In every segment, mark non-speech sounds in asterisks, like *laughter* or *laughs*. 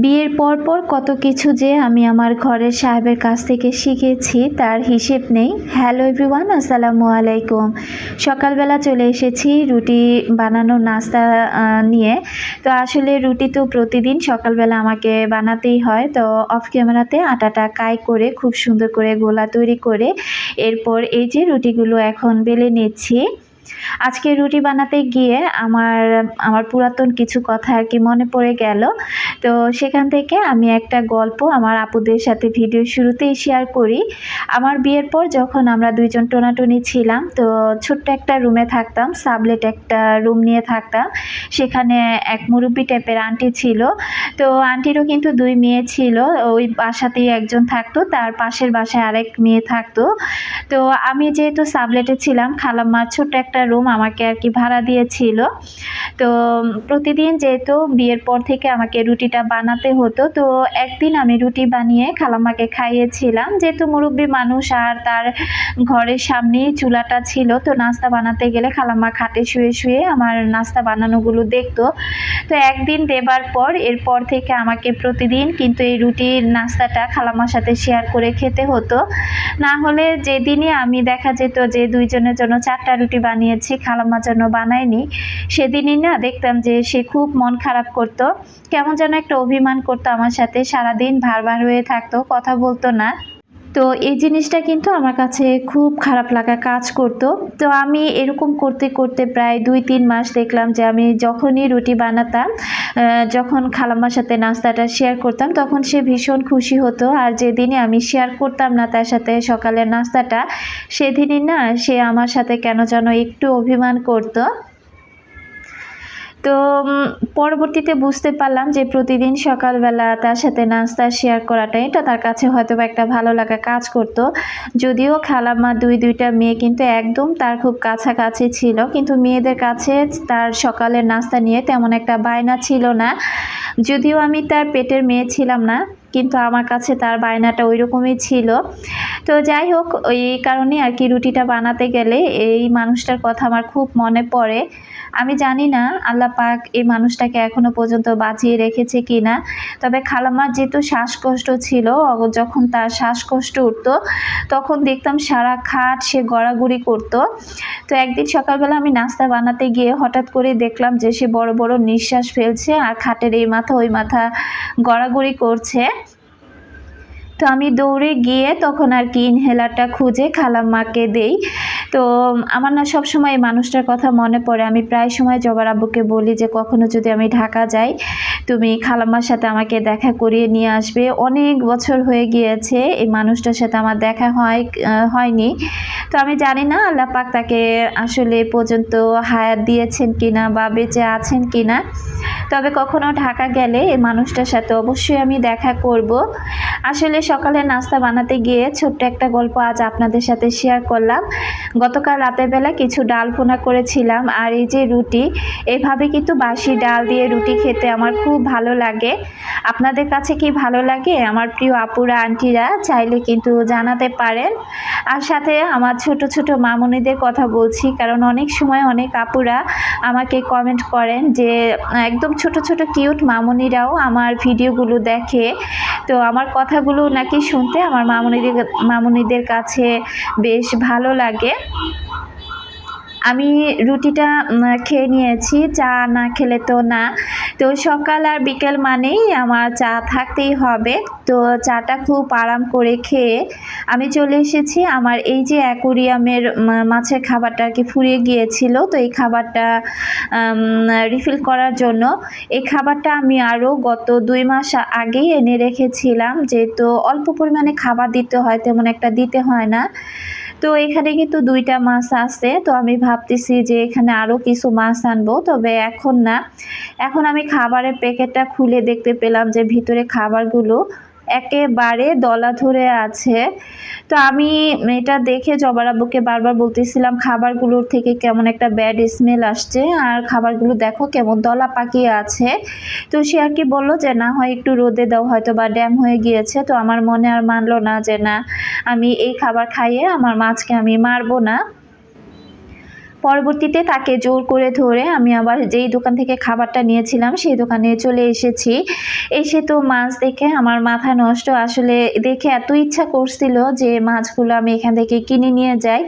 বিয়ের পর পর কত কিছু যে আমি আমার ঘরের সাহেবের কাছ থেকে শিখেছি, তার হিসেব নেই। হ্যালো এভরিওয়ান, আসসালামু আলাইকুম। সকালবেলা চলে এসেছি রুটি বানানো, নাস্তা নিয়ে। তো আসলে রুটি তো প্রতিদিন সকালবেলা আমাকে বানাতেই হয়। তো অফ ক্যামেরাতে আটাটা কাই করে, খুব সুন্দর করে গোলা তৈরি করে, এরপর এই যে রুটিগুলো এখন বেলে নিচ্ছি। আজকে রুটি বানাতে গিয়ে আমার আমার পুরাতন কিছু কথা আর কি মনে পড়ে গেল। তো সেখান থেকে আমি একটা গল্প আমার আপুদের সাথে ভিডিও শুরুতেই শেয়ার করি। আমার বিয়ের পর যখন আমরা দুইজন টোনাটুনি ছিলাম, তো ছোট্ট একটা রুমে থাকতাম, সাবলেট একটা রুম নিয়ে থাকতাম। সেখানে এক মুরব্বী টাইপের আন্টি ছিল। তো আন্টিরও কিন্তু দুই মেয়ে ছিল, ওই বাসাতেই একজন থাকতো, তার পাশের বাসায় আরেক মেয়ে থাকতো। তো আমি যেহেতু সাবলেটে ছিলাম খালাম্মার ছোট্ট একটা রুম আমাকে আর কি ভাড়া দিয়েছিল। তো প্রতিদিন যেহেতু বিয়ের পর থেকে আমাকে রুটিটা বানাতে হতো, তো একদিন আমি রুটি বানিয়ে খালাম্মাকে খাইয়েছিলাম। যেহেতু মুরব্বী মানুষ আর তার ঘরের সামনেই চুলাটা ছিল, তো নাস্তা বানাতে গেলে খালাম্মা খাটে শুয়ে শুয়ে আমার নাস্তা বানানোগুলো দেখতো। তো একদিন দেবার পর, এরপর থেকে আমাকে প্রতিদিন কিন্তু এই রুটির নাস্তাটা খালাম্মার সাথে শেয়ার করে খেতে হতো। না হলে যেদিনই আমি দেখা যেত যে দুইজনের জন্য চারটা রুটি বানিয়েছি খালাম্মার জন্য বানাইনি সেদিনই না দেখতাম যে সে খুব মন খারাপ করত। কেমন যেন একটা অভিমান করতো আমার সাথে, সারাদিন ভারবার হয়ে থাকতো, কথা বলতো না। তো এই জিনিসটা কিন্তু আমার কাছে খুব খারাপ লাগা কাজ করতো। তো আমি এরকম করতে করতে প্রায় দুই, তিন মাস দেখলাম যে আমি যখনই রুটি বানাতাম যখন খালাম্মার সাথে নাস্তাটা শেয়ার করতাম, তখন সে ভীষণ খুশি হতো। আর যেদিনই আমি শেয়ার করতাম না তার সাথে সকালের নাস্তাটা, সেদিনই না সে আমার সাথে কেন যেন একটু অভিমান করতো। তো পরবর্তীতে বুঝতে পারলাম যে প্রতিদিন সকালবেলা তার সাথে নাস্তা শেয়ার করাটা এটা তার কাছে হয়তো একটা ভালো লাগা কাজ করত। যদিও খালাম্মা দুই, দুইটা মেয়ে কিন্তু একদম তার খুব কাছাকাছি ছিল। কিন্তু মেয়েদের কাছে তার সকালের নাস্তা নিয়ে তেমন একটা বায়না ছিল না। যদিও আমি তার পেটের মেয়ে ছিলাম না, কিন্তু আমার কাছে তার বায়নাটা ওই রকমই ছিল। তো যাই হোক, এই কারণে আর কি রুটিটা বানাতে গেলে এই মানুষটার কথা আমার খুব মনে পড়ে। আমি জানি না আল্লাহ পাক এই মানুষটাকে এখনও পর্যন্ত বাঁচিয়ে রেখেছে কি না তবে খালাম্মার যেহেতু শ্বাসকষ্ট ছিল যখন তার শ্বাসকষ্ট উঠতো, তখন দেখতাম সারা খাট সে গড়াগড়ি করতো। তো একদিন সকালবেলা আমি নাস্তা বানাতে গিয়ে হঠাৎ করে দেখলাম যে সে বড় বড় নিঃশ্বাস ফেলছে আর খাটের এই মাথা ওই মাথা গড়াগড়ি করছে। তো আমি দৌড়ে গিয়ে তখন আর কি ইনহেলারটা খুঁজে খালাম্মাকে দেই। তো, আমার না সব সময় এই মানুষটার কথা মনে পড়ে। আমি প্রায় সময় জবার আব্বুকে বলি যে, কখনো যদি আমি ঢাকা যাই, তুমি খালাম্মার সাথে আমাকে দেখা করিয়ে নিয়ে আসবে। অনেক বছর হয়ে গিয়েছে এই মানুষটার সাথে আমার দেখা হয় হয়নি। তো আমি জানি না আল্লাহ পাক তাকে আসলে পর্যন্ত হায়াত দিয়েছেন কিনা বা বেঁচে আছেন কিনা। তবে কখনো ঢাকা গেলে এই মানুষটার সাথে অবশ্যই আমি দেখা করব। আসলে সকালে নাস্তা বানাতে গিয়ে ছোট্ট একটা গল্প আজ আপনাদের সাথে শেয়ার করলাম। গতকাল রাতের বেলা কিছু ডাল ভুনা করেছিলাম আর এই যে রুটি, এভাবে কিন্তু বাসি ডাল দিয়ে রুটি খেতে আমার খুব ভালো লাগে। আপনাদের কাছে কি ভালো লাগে? আমার প্রিয় আপুরা, আন্টিরা চাইলে কিন্তু জানাতে পারেন। আর সাথে আমার ছোট ছোট মামুনিদের কথা বলছি, কারণ অনেক সময় অনেক আপুরা আমাকে কমেন্ট করেন যে, একদম ছোট ছোট কিউট মামুনিরাও আমার ভিডিওগুলো দেখে। তো আমার কথাগুলো নাকি শুনতে আমার মামুনিদের মামুনিদের কাছে বেশ ভালো লাগে। আমি রুটিটা খেয়ে নিয়েছি, চা না খেলে তো না। তো সকাল আর বিকেল মানেই আমার চা থাকতেই হবে। তো চাটা খুব আরাম করে খেয়ে আমি চলে এসেছি। আমার এই যে অ্যাকোরিয়ামের মাছের খাবারটা আর কি ফুরিয়ে গিয়েছিল, তো এই খাবারটা রিফিল করার জন্য এই খাবারটা আমি আরও গত দুই মাস আগেই এনে রেখেছিলাম। যেহেতু অল্প পরিমাণে খাবার দিতে হয়, তেমন একটা দিতে হয় না। তো এখানে কিন্তু দুইটা মাছ আছে। তো আমি ভাবতেছি যে এখানে আরও কিছু মাছ আনব, তবে এখন না। এখন আমি খাবারের প্যাকেটটা খুলে দেখতে পেলাম যে ভিতরে খাবারগুলো একেবারে দলা ধরে আছে। তো আমি এটা দেখে জবার আব্বুকে বারবার বলতেছিলাম, খাবারগুলোর থেকে কেমন একটা ব্যাড স্মেল আসছে? আর খাবারগুলো দেখো কেমন দলা পাকিয়ে আছে। তো সে আর কি বলল যে, না হয় একটু রোদে দাও, হয়তো বা ড্যাম হয়ে গিয়েছে। তো আমার মনে আর মানলো না যে, না, আমি এই খাবার খাইয়ে আমার মাছকে আমি মারবো না। পরবর্তীতে তাকে জোর করে ধরে আমি আবার যেই দোকান থেকে খাবারটা নিয়েছিলাম, সেই দোকানে চলে এসেছি। এসে তো মাছ দেখে আমার মাথা নষ্ট। আসলে দেখে এত ইচ্ছা করছিল যে মাছগুলো আমি এখান থেকে কিনে নিয়ে যাই।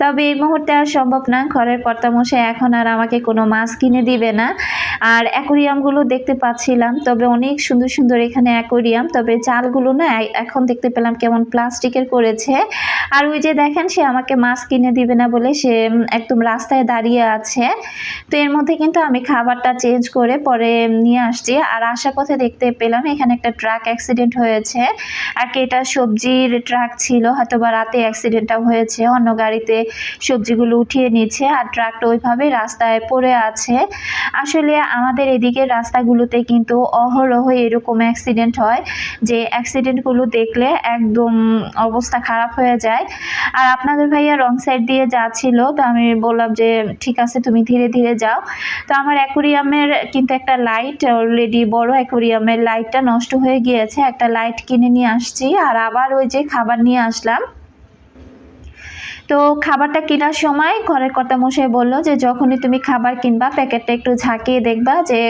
তবে এই মুহূর্তে আর সম্ভব না। ঘরের কর্তামশাই এখন আর আমাকে কোনো মাছ কিনে দিবে না। আর অ্যাকোরিয়ামগুলো দেখতে পাচ্ছিলাম, তবে অনেক সুন্দর সুন্দর এখানে অ্যাকোরিয়াম। তবে চালগুলো না এখন দেখতে পেলাম কেমন প্লাস্টিকের করেছে। আর ওই যে দেখেন, সে আমাকে মাছ কিনে দিবে না বলে সে একদম রাস্তায় দাঁড়িয়ে আছে। তো এর মধ্যে কিন্তু আমি খাবারটা চেঞ্জ করে পরে নিয়ে আসছি। আর আসার পথে দেখতে পেলাম এখানে একটা ট্রাক অ্যাক্সিডেন্ট হয়েছে। আর কি এটা সবজির ট্রাক ছিল হয়তো বা রাতে অ্যাক্সিডেন্টটা হয়েছে। অন্য গাড়িতে সবজিগুলো উঠিয়ে নিচ্ছে আর ট্রাকটা ওইভাবে রাস্তায় পড়ে আছে। আসলে আমাদের এদিকে রাস্তাগুলোতে কিন্তু অহরহ এরকম অ্যাক্সিডেন্ট হয় যে অ্যাক্সিডেন্টগুলো দেখলে একদম অবস্থা খারাপ হয়ে যায়। আর আপনাদের ভাইয়া রং সাইড দিয়ে যাচ্ছিল, তো আমি বললাম যে, ঠিক আছে, তুমি ধীরে ধীরে যাও। তো আমার অ্যাকোরিয়ামের কিন্তু একটা লাইট অলরেডি বড় অ্যাকোরিয়ামের লাইটটা নষ্ট হয়ে গিয়েছে। একটা লাইট কিনে নিয়ে আসছি আর আবার ওই যে খাবার নিয়ে আসলাম। তো খাবারটা কেনার সময় ঘরের কর্তা মশাই বলল যে, যখনই তুমি খাবার কিনবা, প্যাকেটটা একটু ঝাঁকিয়ে দেখবা যে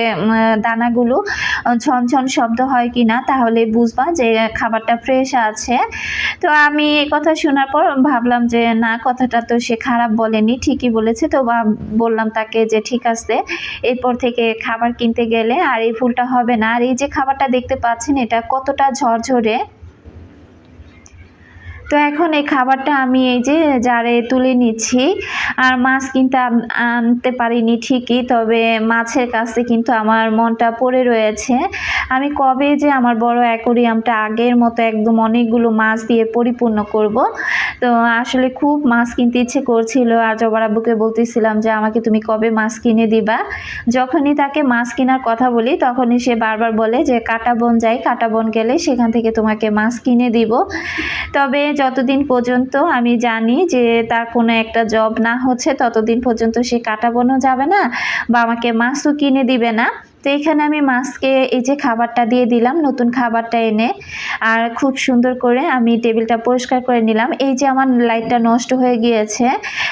দানাগুলো ঝনঝন শব্দ হয় কি না তাহলে বুঝবা যে খাবারটা ফ্রেশ আছে। তো আমি এই কথা শোনার পর ভাবলাম যে, না, কথাটা তো সে খারাপ বলেনি, ঠিকই বলেছে। তো বললাম তাকে যে, ঠিক আছে। এরপর থেকে খাবার কিনতে গেলে, আর এই ফুলটা হবে না। আর এই যে খাবারটা দেখতে পাচ্ছেন, এটা কতটা ঝরঝরে তো এখন এই খাবারটা আমি এই যে জারে তুলে নিচ্ছি। আর মাছ কিন্তু আনতে পারিনি ঠিকই, তবে মাছের কাছে কিন্তু আমার মনটা পড়ে রয়েছে। আমি কবে যে আমার বড় অ্যাকোরিয়ামটা আগের মতো একদম অনেকগুলো মাছ দিয়ে পরিপূর্ণ করব, তো আসলে খুব মাছ কিনতে ইচ্ছে করছিল। আর জবার আব্বুকে বলতেছিলাম যে, আমাকে তুমি কবে মাছ কিনে দিবা? যখনই তাকে মাছ কেনার কথা বলি, তখনই সে বারবার বলে যে, কাটা বন যাই, কাটা বন গেলে সেখান থেকে তোমাকে মাছ কিনে দিব। তবে যতদিন পর্যন্ত আমি জানি যে তার কোনো একটা জব না হচ্ছে, ততদিন পর্যন্ত সে কাটাবনও যাবে না বা আমাকে মাছও কিনে দিবে না। তো এখানে আমি মাছকে এই যে খাবারটা দিয়ে দিলাম, নতুন খাবারটা এনে, আর খুব সুন্দর করে আমি টেবিলটা পরিষ্কার করে নিলাম। এই যে আমার লাইটটা নষ্ট হয়ে গিয়েছে,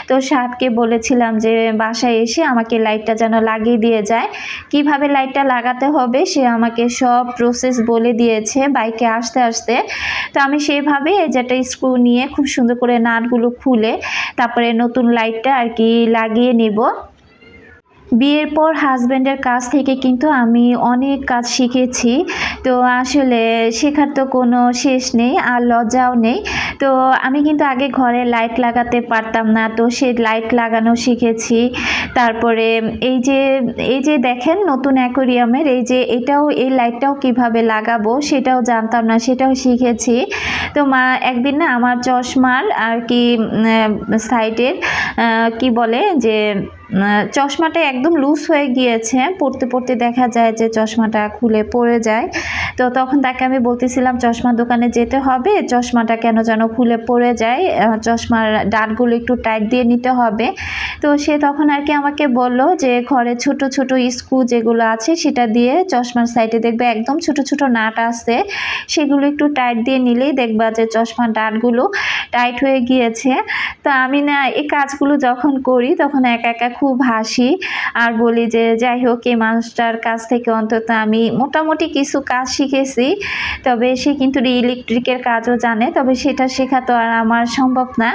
তো সাহেবকে বলেছিলাম যে বাসায় এসে আমাকে লাইটটা যেন লাগিয়ে দিয়ে যায়। কীভাবে লাইটটা লাগাতে হবে সে আমাকে সব প্রসেস বলে দিয়েছে বাইকে আসতে আসতে। তো আমি সেভাবে এই যে একটা স্ক্রু নিয়ে খুব সুন্দর করে নাটগুলো খুলে তারপরে নতুন লাইটটা আর কি লাগিয়ে নিব। বিয়ের পর হাজব্যান্ডের কাছ থেকে কিন্তু আমি অনেক কাজ শিখেছি। তো আসলে শেখার তো কোনো শেষ নেই, আর লজ্জাও নেই। তো আমি কিন্তু আগে ঘরে লাইট লাগাতে পারতাম না, তো সে লাইট লাগানো শিখেছি। তারপরে এই যে এই যে দেখেন নতুন অ্যাকোরিয়ামের এই যে এটাও, এই লাইটটাও কীভাবে লাগাবো সেটাও জানতাম না, সেটাও শিখেছি। তো মা একদিন না আমার চশমার আর কি সাইডের কি বলে যে চশমাটা একদম লুজ হয়ে গিয়েছে। পড়তে পড়তে দেখা যায় যে চশমাটা খুলে পড়ে যায়। তো তখন তাকে আমি বলতেছিলাম, চশমার দোকানে যেতে হবে। চশমাটা কেন যেন খুলে পড়ে যায়। চশমার ডাটগুলো একটু টাইট দিয়ে নিতে হবে। তো সে তখন আর কি আমাকে বলল যে, ঘরে ছোট ছোট স্ক্রু যেগুলো আছে, সেটা দিয়ে চশমার সাইডে দেখবে একদম ছোট ছোট নাট আছে। সেগুলো একটু টাইট দিয়ে নিলেই দেখবা যে চশমার ডাটগুলো টাইট হয়ে গিয়েছে। তো আমি না, এই কাজগুলো যখন করি, তখন একা একা খুব হাসি আর বলি যে, যাই হোক, এই মানুষটার কাছ থেকে অন্তত আমি মোটামুটি কিছু কাজ শিখেছি। তবে সে কিন্তু ইলেকট্রিকের কাজও জানে, তবে সেটা শেখা তো আর আমার সম্ভব না।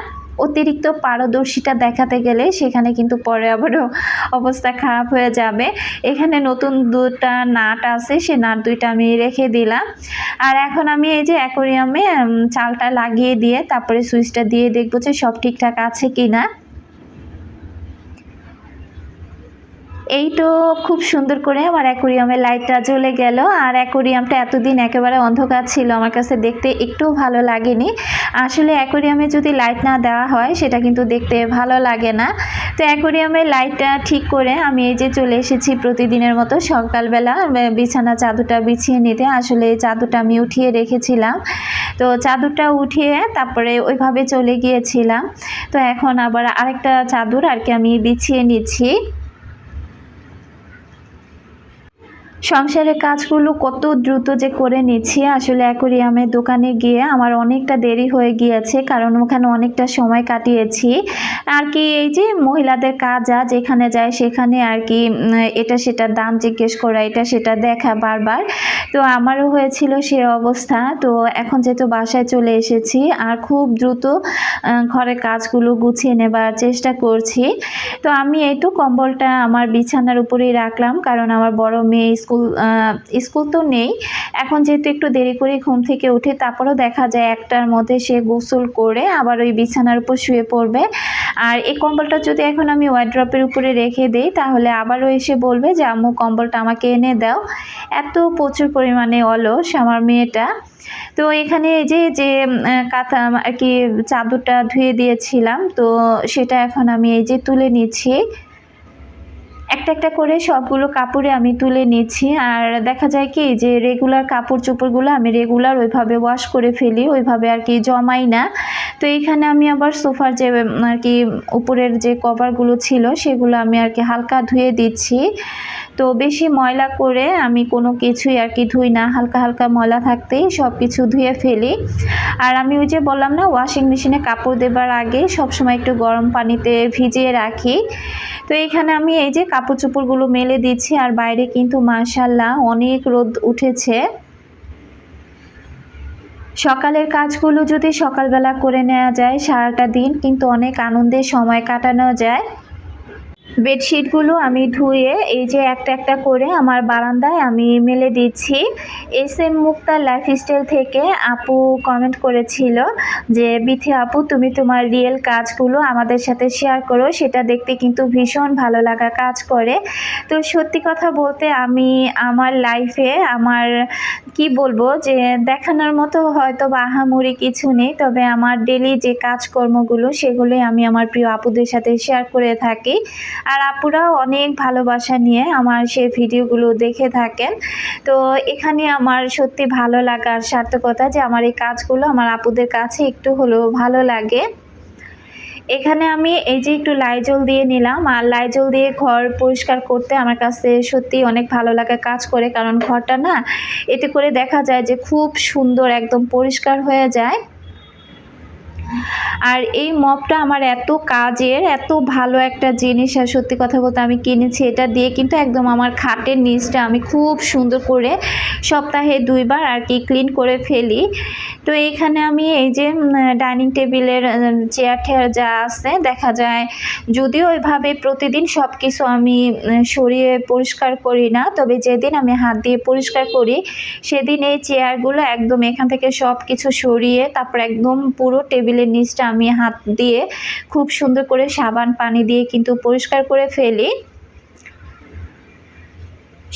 অতিরিক্ত পারদর্শিতা দেখাতে গেলে সেখানে কিন্তু পরে আবারও অবস্থা খারাপ হয়ে যাবে। এখানে নতুন দুটা নাট আছে, সে নাট দুইটা আমি রেখে দিলাম। আর এখন আমি এই যে অ্যাকোরিয়ামে চালটা লাগিয়ে দিয়ে তারপরে সুইচটা দিয়ে দেখব যে সব ঠিকঠাক আছে কি না এই তো খুব সুন্দর করে আমার অ্যাকোরিয়ামের লাইটটা জ্বলে গেল। আর অ্যাকোরিয়ামটা এতদিন একেবারে অন্ধকার ছিল, আমার কাছে দেখতে একটু ভালো লাগেনি। আসলে অ্যাকোরিয়ামে যদি লাইট না দেওয়া হয়, সেটা কিন্তু দেখতে ভালো লাগে না। তো অ্যাকোরিয়ামের লাইটটা ঠিক করে আমি এই যে চলে এসেছি প্রতিদিনের মতো সকালবেলা বিছানা চাদরটা বিছিয়ে নিতে। আসলে এই চাদরটা আমি উঠিয়ে রেখেছিলাম। তো চাদরটা উঠিয়ে তারপরে ওইভাবে চলে গিয়েছিলাম। তো এখন আবার আরেকটা চাদর আর কি আমি বিছিয়ে নিচ্ছি। সংসারের কাজগুলো কত দ্রুত যে করে নিচ্ছি, আসলে অ্যাকোরিয়ামের দোকানে গিয়ে আমার অনেকটা দেরি হয়ে গিয়েছে, কারণ ওখানে অনেকটা সময় কাটিয়েছি। আর কি এই যে মহিলাদের কাজ আ যেখানে যায় সেখানে আর কি এটা সেটা দাম জিজ্ঞেস করা, এটা সেটা দেখা বারবার। তো আমারও হয়েছিল সে অবস্থা, তো এখন যেহেতু বাসায় চলে এসেছি, আর খুব দ্রুত ঘরের কাজগুলো গুছিয়ে নেবার চেষ্টা করছি। তো আমি এই তো কম্বলটা আমার বিছানার উপরেই রাখলাম, কারণ আমার বড় মেয়ে স্কুল স্কুল তো নেই। এখন যেহেতু একটু দেরি করে ঘুম থেকে উঠে তারপরেও দেখা যায় একটার মধ্যে সে গোসল করে আবার ওই বিছানার উপর শুয়ে পড়বে। আর এই কম্বলটা যদি এখন আমি ওয়ার্ড্রপের উপরে রেখে দিই, তাহলে আবারও এসে বলবে যে, আম্মু, কম্বলটা আমাকে এনে দাও। এত প্রচুর পরিমাণে অলস আমার মেয়েটা। তো এখানে এই যে যে কাঁথা আর কি চাদরটা ধুয়ে দিয়েছিলাম, তো সেটা এখন আমি এই যে তুলে নিচ্ছি। একটা একটা করে সবগুলো কাপড়ে আমি তুলে নিচ্ছি। আর দেখা যায় কি যে রেগুলার কাপড় চোপড়গুলো আমি রেগুলার ওইভাবে ওয়াশ করে ফেলি, ওইভাবে আর কি জমাই না। তো এইখানে আমি আবার সোফার যে আর কি উপরের যে কভারগুলো ছিল সেগুলো আমি আর কি হালকা ধুয়ে দিচ্ছি। তো বেশি ময়লা করে আমি কোনো কিছুই আর কি ধুই না। হালকা হালকা ময়লা থাকতেই সব কিছু ধুয়ে ফেলি। আর আমি ওই যে বললাম না ওয়াশিং মেশিনে কাপড় দেবার আগে সবসময় একটু গরম পানিতে ভিজিয়ে রাখি। তো এইখানে আমি এই যে কাপড় চোপড়গুলো মেলে দিচ্ছি আর বাইরে কিন্তু মাশাল্লাহ অনেক রোদ উঠেছে। সকালের কাজগুলো যদি সকালবেলা করে নেওয়া যায় সারাটা দিন, কিন্তু অনেক আনন্দের সময় কাটানো যায়। বেডশিটগুলো আমি ধুয়ে এই যে একটা একটা করে আমার বারান্দায় আমি মেলে দিচ্ছি। এস এম মুক্তার লাইফস্টাইল থেকে আপু কমেন্ট করেছিল যে, বিথি আপু, তুমি তোমার রিয়েল কাজগুলো আমাদের সাথে শেয়ার করো। সেটা দেখতে কিন্তু ভীষণ ভালো লাগা কাজ করে। তো সত্যি কথা বলতে আমি আমার লাইফে আমার, কি বলব, যে দেখানোর মতো হয়তো বা আহামরি কিছু নেই। তবে আমার ডেলি যে কাজকর্মগুলো, সেগুলোই আমি আমার প্রিয় আপুদের সাথে শেয়ার করে থাকি। আর আপুরাও অনেক ভালোবাসা নিয়ে আমার সেই ভিডিওগুলো দেখে থাকেন। তো এখানে আমার সত্যি ভালো লাগার সার্থকতা যে আমার এই কাজগুলো আমার আপুদের কাছে একটু হলেও ভালো লাগে। এখানে আমি এই যে একটু লাইজল দিয়ে নিলাম, আর লাইজল দিয়ে ঘর পরিষ্কার করতে আমার কাছে সত্যি অনেক ভালো লাগে কাজ করে, কারণ ঘরটা না, এতে করে দেখা যায় যে খুব সুন্দর একদম পরিষ্কার হয়ে যায়। আর এই মপটা আমার এত কাজের, এত ভালো একটা জিনিস আর সত্যি কথা বলতে আমি কিনেছি এটা দিয়ে কিন্তু একদম আমার খাটের নিচটা আমি খুব সুন্দর করে সপ্তাহে দুইবার আর কি ক্লিন করে ফেলি। তো এইখানে আমি এই যে ডাইনিং টেবিলের চেয়ার টেয়ার যা আছে, দেখা যায় যদিও ওইভাবে প্রতিদিন সব কিছু আমি সরিয়ে পরিষ্কার করি না, তবে যেদিন আমি হাত দিয়ে পরিষ্কার করি, সেদিন এই চেয়ারগুলো একদম এখান থেকে সব কিছু সরিয়ে তারপর একদম পুরো টেবিলের নিচটা আমি হাত দিয়ে খুব সুন্দর করে সাবান পানি দিয়ে কিন্তু পরিষ্কার করে ফেলি।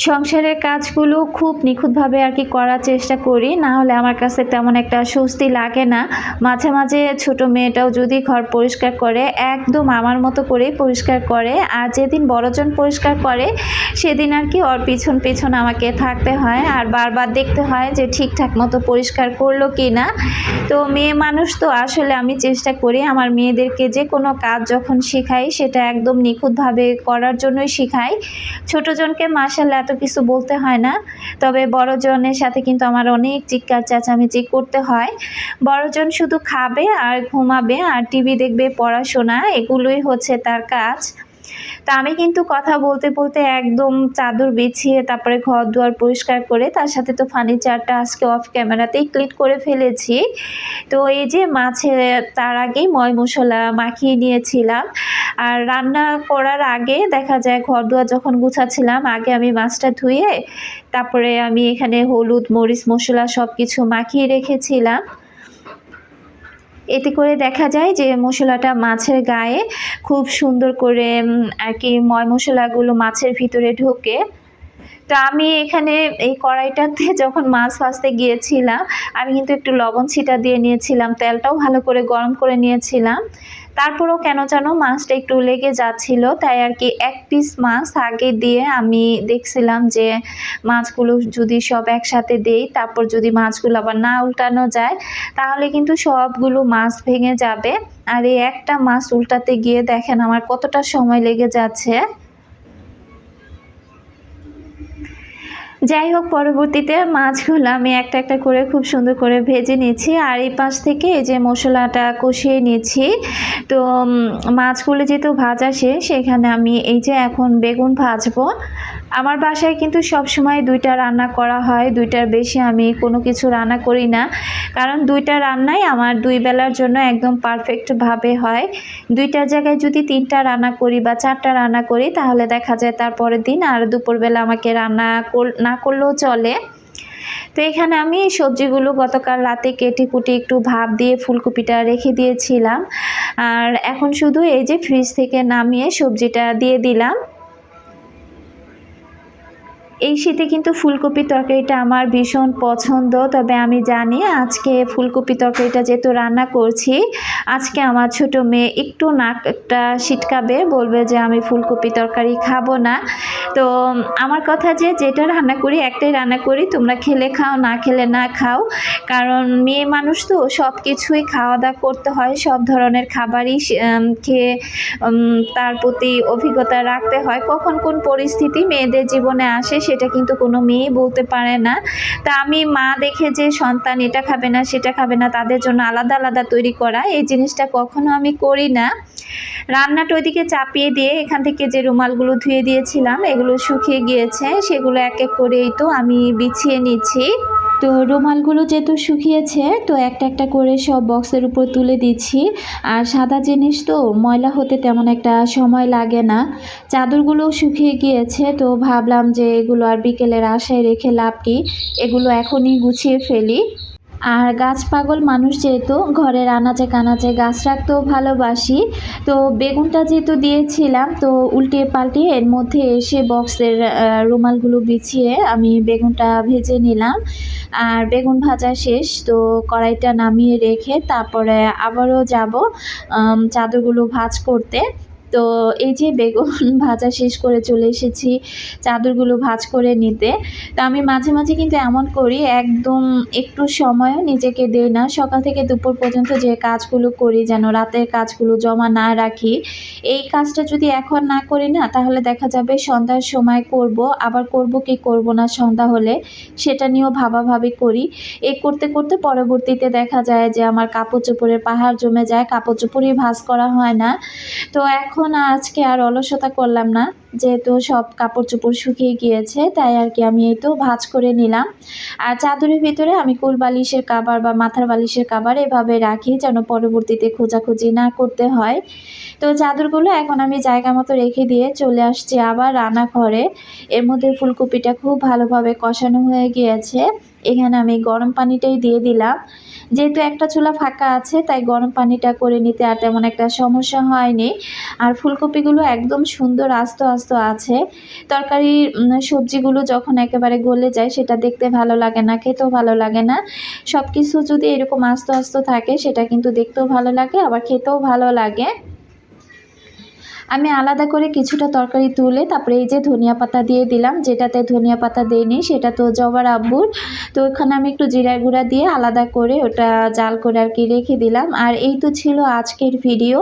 সংসারের কাজগুলো খুব নিখুঁতভাবে আর কি করার চেষ্টা করি। না হলে আমার কাছে তেমন একটা স্বস্তি লাগে না। মাঝে মাঝে ছোট মেয়েটাও যদি ঘর পরিষ্কার করে, একদম আমার মতো করেই পরিষ্কার করে। আর যেদিন বড়জন পরিষ্কার করে, সেদিন আর কি ওর পিছন পিছন আমাকে থাকতে হয়। আর বারবার দেখতে হয় যে ঠিকঠাক মতো পরিষ্কার করল কি না তো মেয়ে মানুষ তো আসলে আমি চেষ্টা করি আমার মেয়েদেরকে যে কোনো কাজ যখন শেখাই, সেটা একদম নিখুঁতভাবে করার জন্যই শেখাই। ছোটজনকে মাসাল্লাহ এত কিছু বলতে হয় না। তবে বড়জনের সাথে কিন্তু আমার অনেক চিৎকার চেঁচামেচি করতে হয়। বড়জন শুধু খাবে আর ঘুমাবে আর টিভি দেখবে পড়াশোনা, এগুলোই হচ্ছে তার কাজ। তা আমি কিন্তু কথা বলতে বলতে একদম চাদর বিছিয়ে তারপরে ঘর দুয়ার পরিষ্কার করে তার সাথে তো ফার্নিচারটা আজকে অফ ক্যামেরাতেই ক্লিক করে ফেলেছি। তো এই যে মাছে তার আগেই ময় মশলা মাখিয়ে নিয়েছিলাম। আর রান্না করার আগে দেখা যায় ঘর দুয়ার যখন গুছাচ্ছিলাম, আগে আমি মাছটা ধুয়ে তারপরে আমি এখানে হলুদ, মরিচ, মশলা সব কিছু মাখিয়ে রেখেছিলাম। এতে করে দেখা যায় যে মশলাটা মাছের গায়ে খুব সুন্দর করে আর কি ময় মশলাগুলো মাছের ভিতরে ঢোকে। তো আমি এখানে এই কড়াইটাতে *laughs* যখন মাছ ভাজতে গিয়েছিলাম, আমি কিন্তু একটু লবণ ছিটা দিয়ে নিয়েছিলাম, তেলটাও ভালো করে গরম করে নিয়েছিলাম। তারপরেও কেন যেন মাছটা একটু লেগে যাচ্ছিল, তাই আর কি এক পিস মাছ আগে দিয়ে আমি দেখছিলাম যে মাছগুলো যদি সব একসাথে দেই, তারপর যদি মাছগুলো আবার না উল্টানো যায়, তাহলে কিন্তু সবগুলো মাছ ভেঙে যাবে। আর এই একটা মাছ উল্টাতে গিয়ে দেখেন আমার কতটা সময় লেগে যাচ্ছে। যাই হোক, পরবর্তীতে মাছগুলো আমি একটা একটা করে খুব সুন্দর করে ভেজে নিয়েছি। আর এই পাশ থেকে এই যে মশলাটা কষিয়ে নিয়েছি, তো মাছগুলো যেহেতু ভাজা শেষ সেখানে আমি এই যে এখন বেগুন ভাজবো। আমার বাসায় কিন্তু সব সময় দুইটা রান্না করা হয়, দুইটার বেশি আমি কোনো কিছু রান্না করি না। কারণ দুইটা রান্নাই আমার দুই বেলার জন্য একদম পারফেক্টভাবে হয়। দুইটার জায়গায় যদি তিনটা রান্না করি বা চারটা রান্না করি, তাহলে দেখা যায় তারপরের দিন আর দুপুরবেলা আমাকে রান্না না করলেও চলে। তো এখানে আমি সবজিগুলো গতকাল রাতে কেটে কুটে একটু ভাপ দিয়ে ফুলকপিটা রেখে দিয়েছিলাম। আর এখন শুধু এই যে ফ্রিজ থেকে নামিয়ে সবজিটা দিয়ে দিলাম। এই শীতে কিন্তু ফুলকপি তরকারিটা আমার ভীষণ পছন্দ। তবে আমি জানি আজকে ফুলকপি তরকারিটা যেহেতু রান্না করছি, আজকে আমার ছোট মেয়ে একটু নাকটা সিটকাবে, বলবে যে আমি ফুলকপি তরকারি খাব না। তো আমার কথা যে যেটা রান্না করি একটাই রান্না করি, তোমরা খেলে খাও, না খেলে না খাও। কারণ মেয়ে মানুষ তো সব কিছুই খাওয়া দাওয়া করতে হয়, সব ধরনের খাবারই খেয়ে তার প্রতি অভিজ্ঞতা রাখতে হয়। কখন কোন পরিস্থিতি মেয়েদের জীবনে আসে সেটা কিন্তু কোনো মেয়েই বলতে পারে না। তা আমি মা দেখে যে সন্তান এটা খাবে না, সেটা খাবে না, তাদের জন্য আলাদা আলাদা তৈরি করা, এই জিনিসটা কখনো আমি করি না। রান্নাটা ওইদিকে চাপিয়ে দিয়ে এখান থেকে যে রুমালগুলো ধুয়ে দিয়েছিলাম, এগুলো শুকিয়ে গিয়েছে, সেগুলো এক এক করেই তো আমি বিছিয়ে নিচ্ছি। তো রুমালগুলো যেহেতু শুকিয়েছে, তো একটা একটা করে সব বক্সের উপর তুলে দিচ্ছি। আর সাদা জিনিস তো ময়লা হতে তেমন একটা সময় লাগে না। চাদরগুলো শুকিয়ে গিয়েছে, তো ভাবলাম যে এগুলো আর বিকেলের আশায় রেখে লাভ কি? এগুলো এখনই গুছিয়ে ফেলি। আর গাছ পাগল মানুষ যেহেতু, ঘরের আনাচে কানাচে গাছ রাখতেও ভালোবাসি। তো বেগুনটা যেহেতু দিয়েছিলাম, তো উল্টে পাল্টিয়ে এর মধ্যে এসে বক্সের রুমালগুলো বিছিয়ে আমি বেগুনটা ভেজে নিলাম। আর বেগুন ভাজা শেষ তো কড়াইটা নামিয়ে রেখে তারপরে আবারও যাব চাদরগুলো ভাজ করতে। তো এই যে বেগুন *laughs* ভাজা শেষ করে চলে এসেছি, চাদরগুলো ভাজ করে নিতে। তো আমি মাঝে মাঝে কিন্তু এমন করি, একদম একটু সময়ও নিজেকে দেই না। সকাল থেকে দুপুর পর্যন্ত যে কাজগুলো করি, যেন রাতের কাজগুলো জমা না রাখি। এই কাজটা যদি এখন না করি না, তাহলে দেখা যাবে সন্ধ্যার সময় করব, আবার করব কি করব না সন্ধ্যা হলে, সেটা নিয়েও ভাবাভাবি করি। এই করতে করতে পরবর্তীতে দেখা যায় যে আমার কাপড় চোপড়ের পাহাড় জমে যায়, কাপড় চোপড়ই ভাঁজ করা হয় না। তো এখন আজকে আর অলসতা করলাম না। যেহেতু সব কাপড় চোপড় শুকিয়ে গিয়েছে, তাই আর কি আমি এই তো ভাঁজ করে নিলাম। আর চাদরের ভিতরে আমি কুল বালিশের কাবার বা মাথার বালিশের কাবার এভাবে রাখি যেন পরবর্তীতে খোঁজাখুঁজি না করতে হয়। তো চাদরগুলো এখন আমি জায়গা মতো রেখে দিয়ে চলে আসছি আবার রান্নাঘরে। এর মধ্যে ফুলকপিটা খুব ভালোভাবে কষানো হয়ে গিয়েছে। এখানে আমি গরম পানিটাই দিয়ে দিলাম। যেহেতু একটা চুলা ফাঁকা আছে, তাই গরম পানিটা করে নিতে আর তেমন একটা সমস্যা হয়নি। আর ফুলকপিগুলো একদম সুন্দর আস্ত আস্ত আছে। তরকারি সবজিগুলো যখন একেবারে গলে যায়, সেটা দেখতে ভালো লাগে না, খেতেও ভালো লাগে না। সব কিছু যদি এরকম আস্ত আস্ত থাকে, সেটা কিন্তু দেখতেও ভালো লাগে, আবার খেতেও ভালো লাগে। আমি আলাদা করে কিছুটা তরকারি তুলে তারপরে এই যে ধনিয়া পাতা দিয়ে দিলাম, যেটাতে ধনিয়া পাতা দেইনি সেটা তো জবার আব্বুর। তো ওখানে আমি একটু জিরা গুঁড়া দিয়ে আলাদা করে ওটা জাল করে আর কি রেখে দিলাম। আর এই তো ছিল আজকের ভিডিও।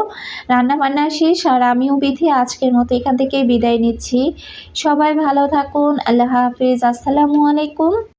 রান্না বান্না শেষ আর আমিও বিধি আজকের মতো এখান থেকেই বিদায় নিচ্ছি। সবাই ভালো থাকুন, আল্লাহ হাফিজ, আসসালামু আলাইকুম।